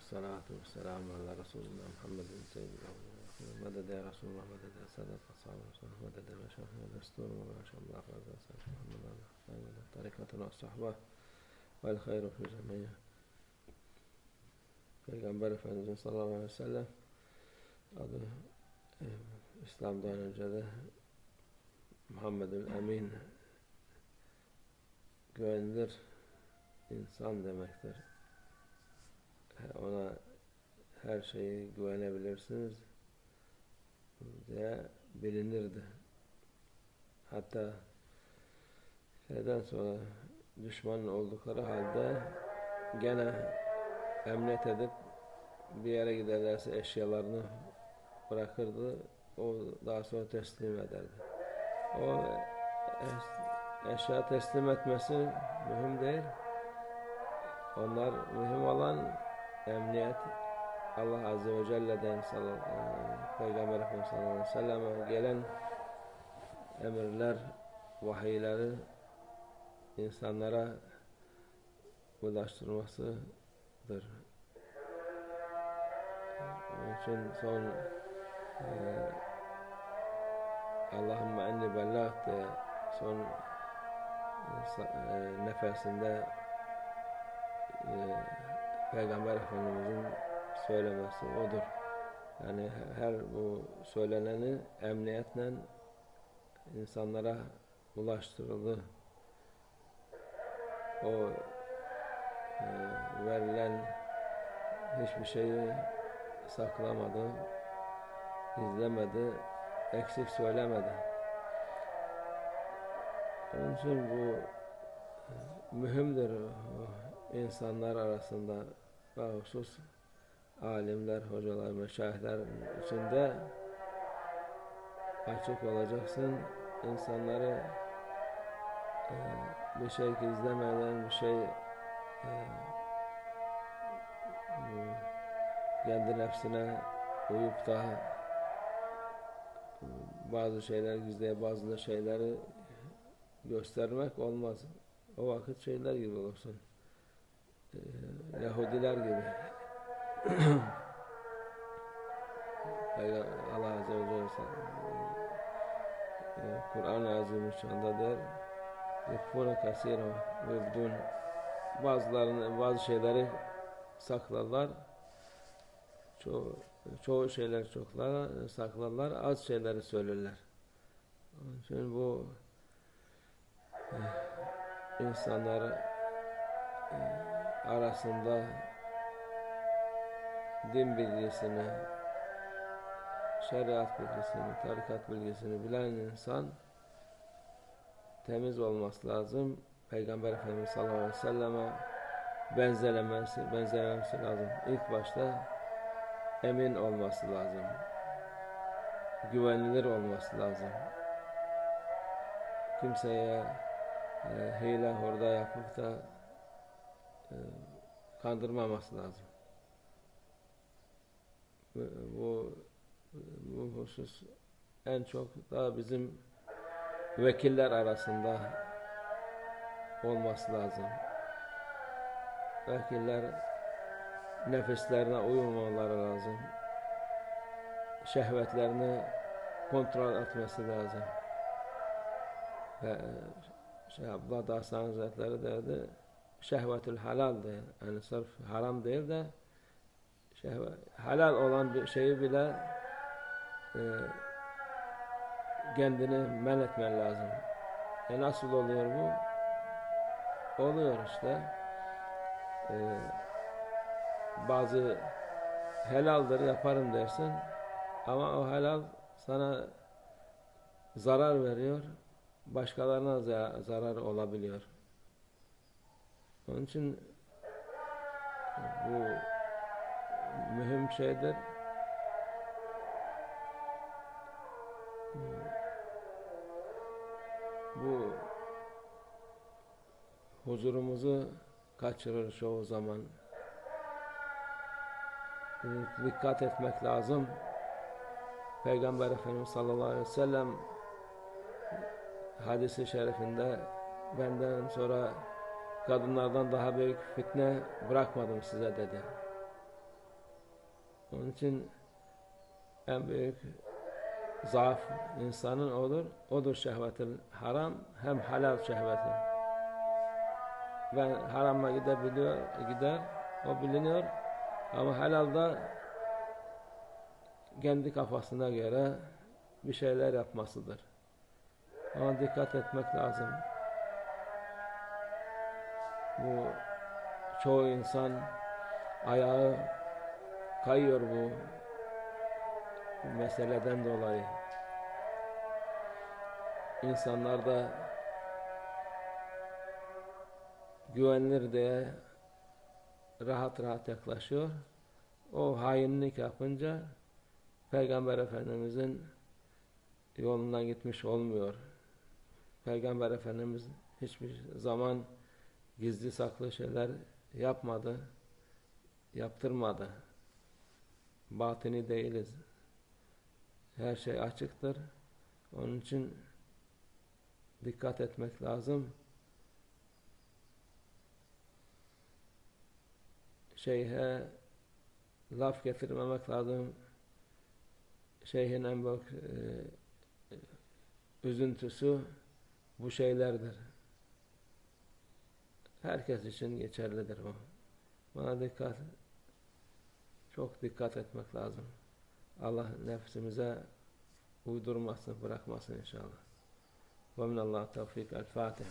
والصلاة والسلام على رسول الله محمد سيد الأولين مدد يا رسول الله مدد يا سادة أصحاب رسول الله مدد يا مشايخ والأسطور وما شاء الله فاز سيد محمد طريقة والصحبة والخير في جميع Peygamber Efendimiz sallallahu aleyhi ve sellem adı e, İslam'dan önce de Muhammedül Emin güvenilir insan demektir. Ona her şeyi güvenebilirsiniz diye bilinirdi. Hatta şeyden sonra düşman oldukları halde gene emniyet edip bir yere giderlerse eşyalarını bırakırdı. O daha sonra teslim ederdi. O eşya teslim etmesi mühim değil. Onlar mühim olan emniyet Allah Azze ve Celle'den Peygamber Efendimiz sallallahu aleyhi ve sellem'e gelen emirler, vahiyleri insanlara ulaştırmasıdır. Onun için son e, Allahümme enni bellag diye son e, e, nefesinde e, Peygamber Efendimiz'in söylemesi odur. Yani her bu söyleneni emniyetle insanlara ulaştırıldı. O e, verilen hiçbir şeyi saklamadı, izlemedi, eksik söylemedi. Onun için bu e, mühimdir insanlar arasında husus alimler, hocalar, meşayihler içinde açık olacaksın. İnsanları e, bir şey gizlemeden, bir şey e, kendi nefsine uyup da bazı şeyler gizleye bazı şeyleri göstermek olmaz. O vakit şeyler gibi olursun. Ee, Yahudiler gibi. Allah Azze ve Celle e, Kur'an-ı Azimüşşan'da der. Yekfûne kasîra ve bazılarını bazı şeyleri saklarlar çoğu, çoğu şeyler çoklar saklarlar az şeyleri söylerler onun için bu e, insanlar e, arasında din bilgisini, şeriat bilgisini, tarikat bilgisini bilen insan temiz olması lazım. Peygamber Efendimiz sallallahu aleyhi ve selleme benzelemesi, benzelemesi lazım. İlk başta emin olması lazım. Güvenilir olması lazım. Kimseye e, hile horda yapıp da kandırmaması lazım. Bu, bu husus en çok da bizim vekiller arasında olması lazım. Vekiller nefislerine uymamaları lazım. Şehvetlerini kontrol etmesi lazım. Ve şey Abdullah Dağsan Hazretleri derdi, şehvetül halal değil. Yani sırf haram değil de şehvet, halal olan bir şeyi bile e, kendini men etmen lazım. E nasıl oluyor bu? Oluyor işte. E, bazı helaldir yaparım dersin ama o helal sana zarar veriyor. Başkalarına zarar olabiliyor. Onun için bu mühim şeydir. Bu huzurumuzu kaçırır çoğu zaman. Dikkat etmek lazım. Peygamber Efendimiz sallallahu aleyhi ve sellem hadisi şerifinde benden sonra kadınlardan daha büyük fitne bırakmadım size dedi. Onun için en büyük zaaf insanın odur. Odur şehvetil haram hem halal şehveti. Ben harama gidebiliyor, gider, o biliniyor. Ama helalda kendi kafasına göre bir şeyler yapmasıdır. Ona dikkat etmek lazım. Bu çoğu insan ayağı kayıyor bu, bu meseleden dolayı. İnsanlar da güvenilir diye rahat rahat yaklaşıyor. O hainlik yapınca Peygamber Efendimizin yolundan gitmiş olmuyor. Peygamber Efendimiz hiçbir zaman gizli saklı şeyler yapmadı, yaptırmadı. Batini değiliz. Her şey açıktır. Onun için dikkat etmek lazım. Şeyhe laf getirmemek lazım. Şeyhin en büyük e, üzüntüsü bu şeylerdir. Herkes için geçerlidir o. Buna dikkat, çok dikkat etmek lazım. Allah nefsimize uydurmasın, bırakmasın inşallah. Ve minallah tevfik. El Fatiha.